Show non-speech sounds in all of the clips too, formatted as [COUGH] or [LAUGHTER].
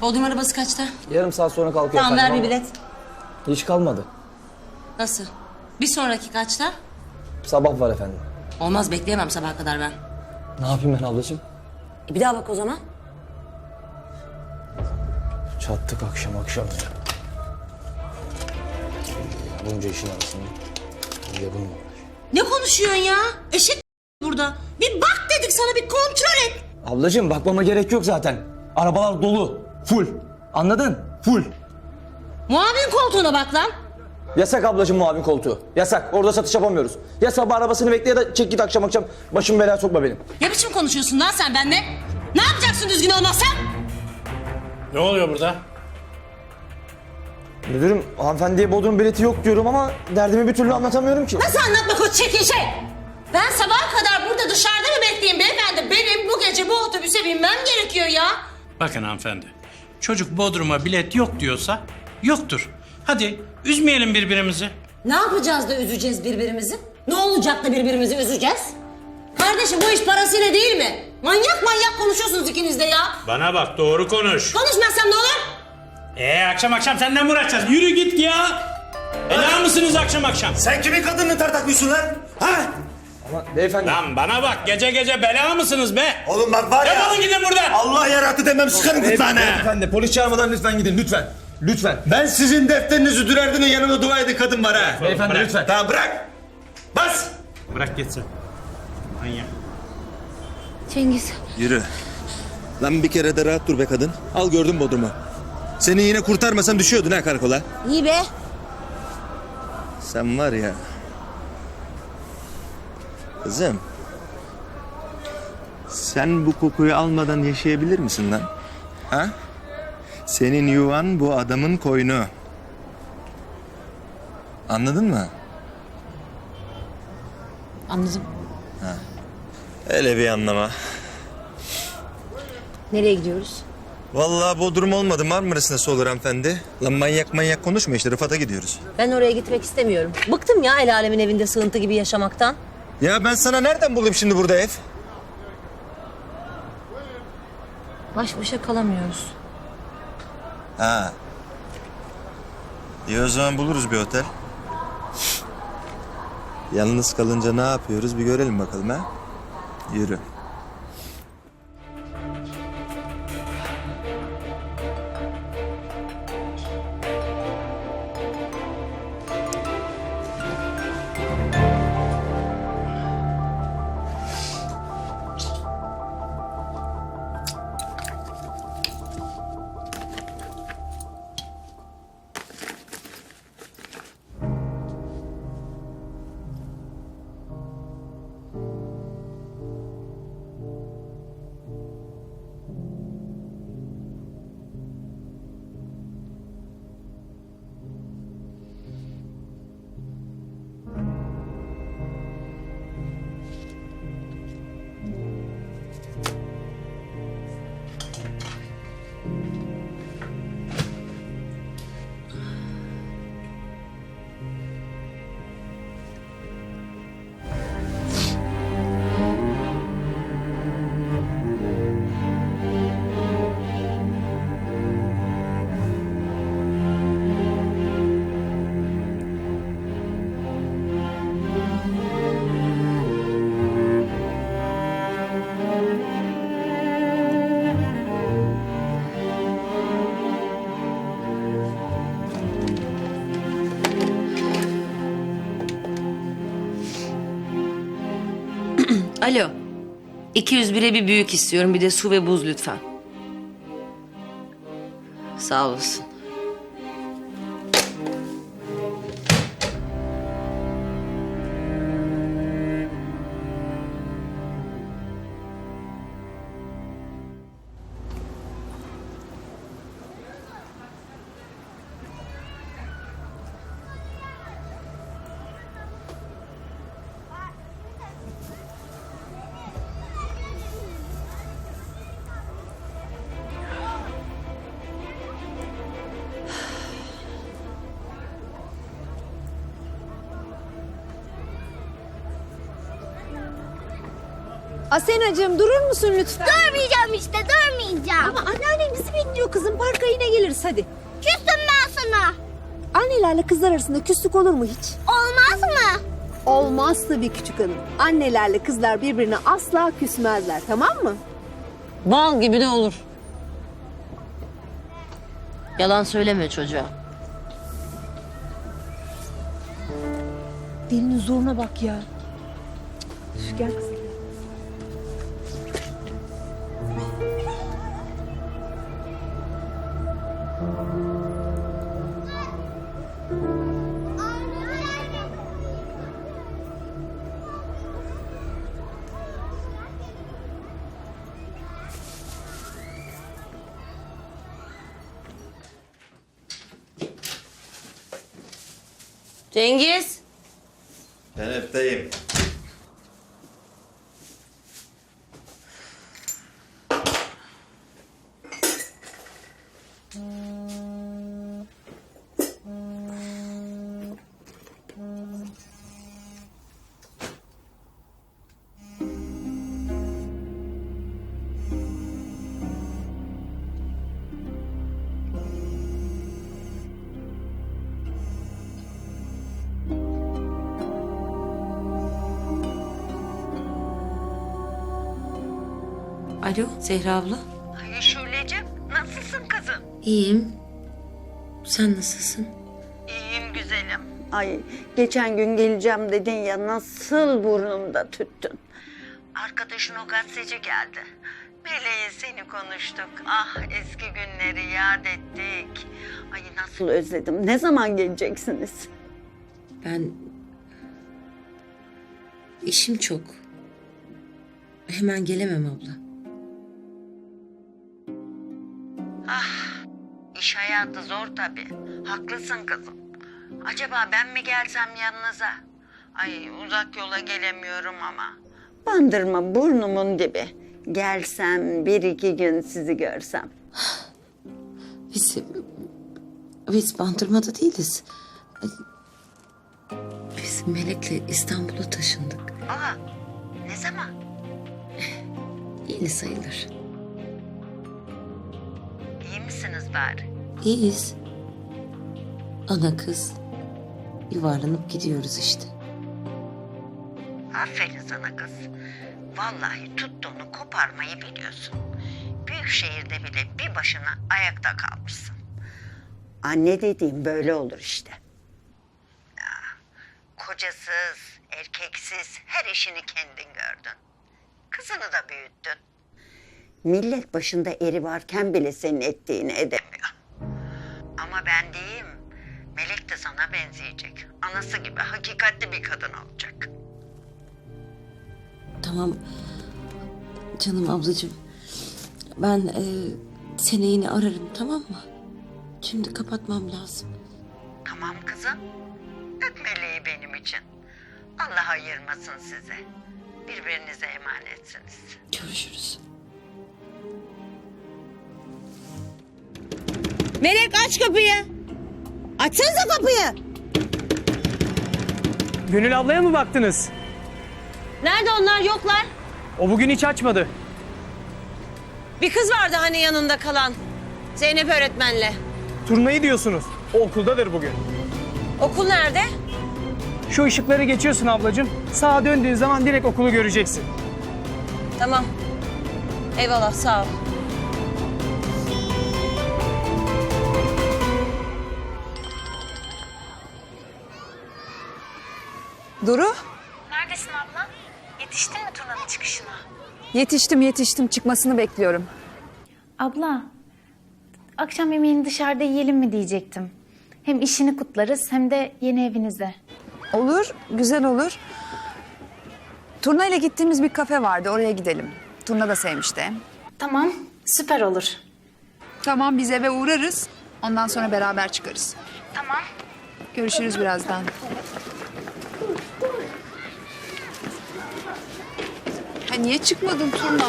Bodrum arabası kaçta? Yarım saat sonra kalkıyor Tamam ver bir bilet. Hiç kalmadı. Nasıl? Bir sonraki kaçta? Sabah var efendim. Olmaz bekleyemem sabaha kadar ben. Ne yapayım ben ablacığım? E, bir daha bak o zaman. Çattık akşam akşam ya. Bunca işin arasında. Yarın var. Ne konuşuyorsun ya? Eşek burada. Bir bak dedik sana bir kontrol et. Ablacığım bakmama gerek yok zaten. Arabalar dolu. Full. Anladın? Full. Muavin koltuğuna bak lan. Yasak ablacığım muavin koltuğu. Yasak. Orada satış yapamıyoruz. Ya sabah arabasını bekle ya da çek git akşam akşam. Başımı belaya sokma benim. Ne biçim konuşuyorsun lan sen benimle? Ne yapacaksın düzgün olmazsa? Ne oluyor burada? Müdürüm hanımefendiye bodrum bileti yok diyorum ama derdimi bir türlü anlatamıyorum ki. Nasıl anlatmak o çirkin şey? Ben sabaha kadar burada dışarıda mı bekleyeyim beyefendi? Benim bu gece bu otobüse binmem gerekiyor ya. Bakın hanımefendi. Çocuk Bodrum'a bilet yok diyorsa yoktur. Hadi üzmeyelim birbirimizi. Ne yapacağız da üzeceğiz birbirimizi? Ne olacak da birbirimizi üzeceğiz? Kardeşim bu iş parasıyla değil mi? Manyak manyak konuşuyorsunuz ikiniz de ya. Bana bak doğru konuş. Konuşmazsam ne olur? Ee akşam akşam senden mi uğraşacağız? Yürü git ya. Ela mısınız akşam akşam? Sen kimin kadını tartaklıyorsun lan? Ha? Ama beyefendi. Lan bana bak gece gece bela mısınız be? Oğlum bak var ya. Defolun gidin buradan. Allah yarattı demem sıkarım gırtlağına. Beyefendi polis çağırmadan lütfen gidin lütfen. Lütfen. Ben sizin defterinizi dürerdim yanıma dua edin kadın var ha. Beyefendi Bırak. lütfen. Tamam bırak. Bas. Bırak gitsin. Manyak. Cengiz. Yürü. Lan bir kere de rahat dur be kadın. Al gördün Bodrum'u. Seni yine kurtarmasam düşüyordun ha karakola. İyi be. Sen var ya. Kızım. Sen bu kokuyu almadan yaşayabilir misin lan? Ha? Senin yuvan bu adamın koynu. Anladın mı? Anladım. Öyle bir anlama. Nereye gidiyoruz? Vallahi Bodrum olmadı Marmaris nasıl olur hanımefendi? Lan manyak manyak konuşma işte Rıfat'a gidiyoruz. Ben oraya gitmek istemiyorum. Bıktım ya el alemin evinde sığıntı gibi yaşamaktan. Ya ben sana nereden bulayım şimdi burada ev? Baş başa kalamıyoruz. Ha. İyi o zaman buluruz bir otel. Yalnız kalınca ne yapıyoruz bir görelim bakalım ha. Yürü. Alo. 201'e bir büyük istiyorum. Bir de su ve buz lütfen. Sağ olasın. Asenacığım durur musun lütfen? Durmayacağım işte durmayacağım. Ama anneannem bizi bekliyor kızım. Parka yine geliriz hadi. Küstüm ben sana. Annelerle kızlar arasında küslük olur mu hiç? Olmaz mı? Olmaz tabii küçük hanım. Annelerle kızlar birbirine asla küsmezler tamam mı? Bal gibi de olur. Yalan söyleme çocuğa. Dilinin zoruna bak ya. Üf, gel kızım. Cengiz. Teneffteyim. Alo Zehra abla. Ay Şule'cim nasılsın kızım? İyiyim. Sen nasılsın? İyiyim güzelim. Ay geçen gün geleceğim dedin ya nasıl burnumda tüttün. Arkadaşın o gazeteci geldi. Meleği seni konuştuk. Ah eski günleri yad ettik. Ay nasıl özledim. Ne zaman geleceksiniz? Ben... işim çok. Hemen gelemem abla. İş hayatı zor tabii. Haklısın kızım. Acaba ben mi gelsem yanınıza? Ay uzak yola gelemiyorum ama. Bandırma burnumun dibi. Gelsem bir iki gün sizi görsem. Biz... Biz bandırmada değiliz. Biz Melek'le İstanbul'a taşındık. Aa ne zaman? Yeni sayılır. Bari? İyiyiz. Ana kız. Yuvarlanıp gidiyoruz işte. Aferin sana kız. Vallahi tuttuğunu koparmayı biliyorsun. Büyük şehirde bile bir başına ayakta kalmışsın. Anne dediğim böyle olur işte. Ya, kocasız, erkeksiz her işini kendin gördün. Kızını da büyüttün. Millet başında eri varken bile senin ettiğini edemiyor. Ama ben diyeyim, Melek de sana benzeyecek. Anası gibi hakikatli bir kadın olacak. Tamam. Canım ablacığım. Ben e, seni yine ararım tamam mı? Şimdi kapatmam lazım. Tamam kızım. Öp meleği benim için. Allah ayırmasın sizi. Birbirinize emanetsiniz. Görüşürüz. Melek aç kapıyı. Açsanıza kapıyı. Gönül ablaya mı baktınız? Nerede onlar yoklar? O bugün hiç açmadı. Bir kız vardı hani yanında kalan. Zeynep öğretmenle. Turnayı diyorsunuz. O okuldadır bugün. Okul nerede? Şu ışıkları geçiyorsun ablacığım. Sağa döndüğün zaman direkt okulu göreceksin. Tamam. Eyvallah sağ ol. Duru. Neredesin abla? Yetiştin mi turnanın çıkışına? Yetiştim yetiştim çıkmasını bekliyorum. Abla, akşam yemeğini dışarıda yiyelim mi diyecektim. Hem işini kutlarız hem de yeni evinize. Olur, güzel olur. Turna ile gittiğimiz bir kafe vardı, oraya gidelim. Turna da sevmişti. Tamam, süper olur. Tamam, biz eve uğrarız. Ondan sonra beraber çıkarız. Tamam. Görüşürüz birazdan. niye çıkmadın Turna?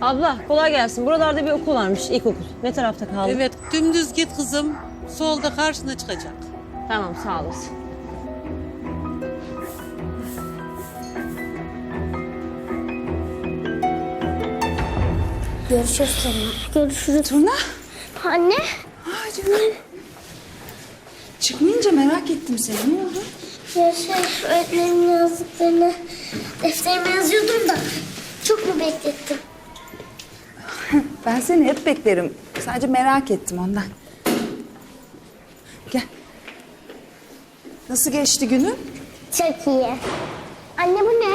Abla kolay gelsin. Buralarda bir okul varmış ilkokul. Ne tarafta kaldı? Evet dümdüz git kızım. Solda karşına çıkacak. Tamam sağ olasın. Görüşürüz sonra. Görüşürüz. Turna. Anne. Ay canım. Çıkmayınca merak ettim seni. Ne oldu? Ya şey öğretmenin yazdıklarını defterime yazıyordum da çok mu beklettim? [LAUGHS] Ben seni hep beklerim. Sadece merak ettim ondan. Gel. Nasıl geçti günün? Çok iyi. Anne bu ne?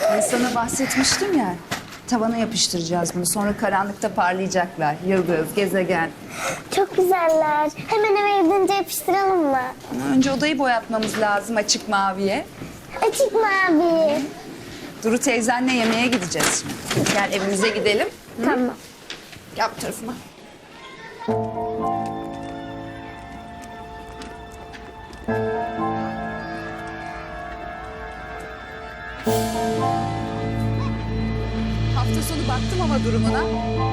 Ben sana bahsetmiştim ya. Tavana yapıştıracağız bunu. Sonra karanlıkta parlayacaklar. Yıldız, gezegen. Çok güzeller. Hemen eve gidince yapıştıralım mı? Önce odayı boyatmamız lazım açık maviye. Açık mavi. Duru teyzenle yemeğe gideceğiz şimdi. Gel evimize gidelim. Tamam. Gel bu tarafıma. Hafta sonu baktım ama durumuna.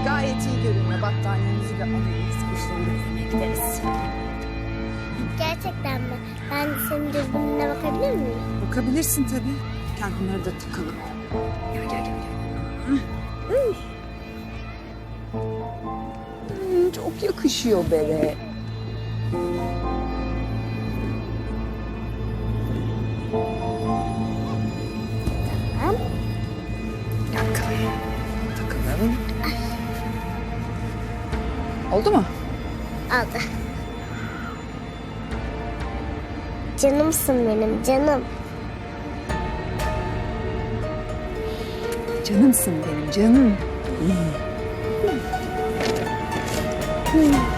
Gayet iyi görünüyor. Battaniyemizi de alırız. Kışları gideriz. Gerçekten mi? Ben senin dürbününe bakabilir miyim? Bakabilirsin tabii. Gel bunları da takalım. Gel gel gel. Hı. Hmm, çok yakışıyor bere. Gel Oldu mu? Aldı. Canımsın benim canım. Canımsın benim canım. Hadi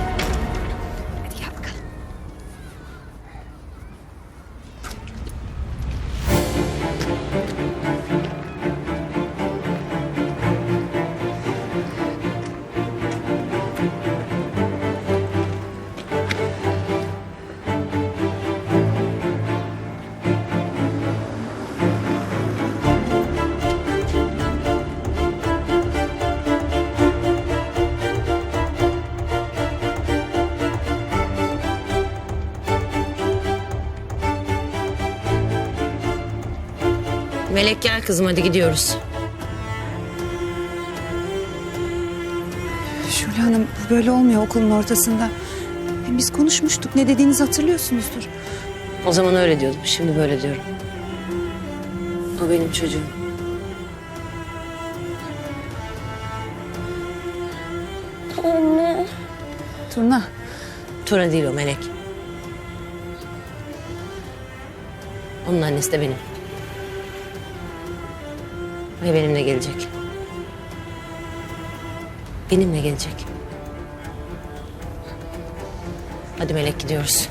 Melek gel kızım hadi gidiyoruz. Şule Hanım bu böyle olmuyor okulun ortasında. Hem biz konuşmuştuk. Ne dediğinizi hatırlıyorsunuzdur. O zaman öyle diyordum şimdi böyle diyorum. O benim çocuğum. Anne. Turna. Tura değil o Melek. Onun annesi de benim. Ve benimle gelecek. Benimle gelecek. Hadi Melek gidiyoruz.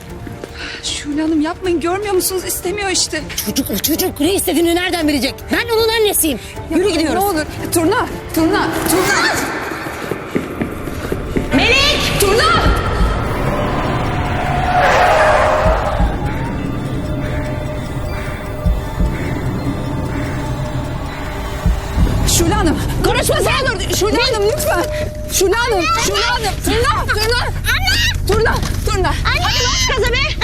Şule Hanım yapmayın görmüyor musunuz? İstemiyor işte. Çocuk o çocuk ne istediğini nereden bilecek? Ben onun annesiyim. Yürü gidiyoruz. Ne olur. Turna. Turna. Turna. Melek! Turna. Konuşma sen dur. Şule Hanım lütfen. Şule Hanım. Şule Hanım. Turna. Turna. Turna. Turna. Hadi bas gaza be.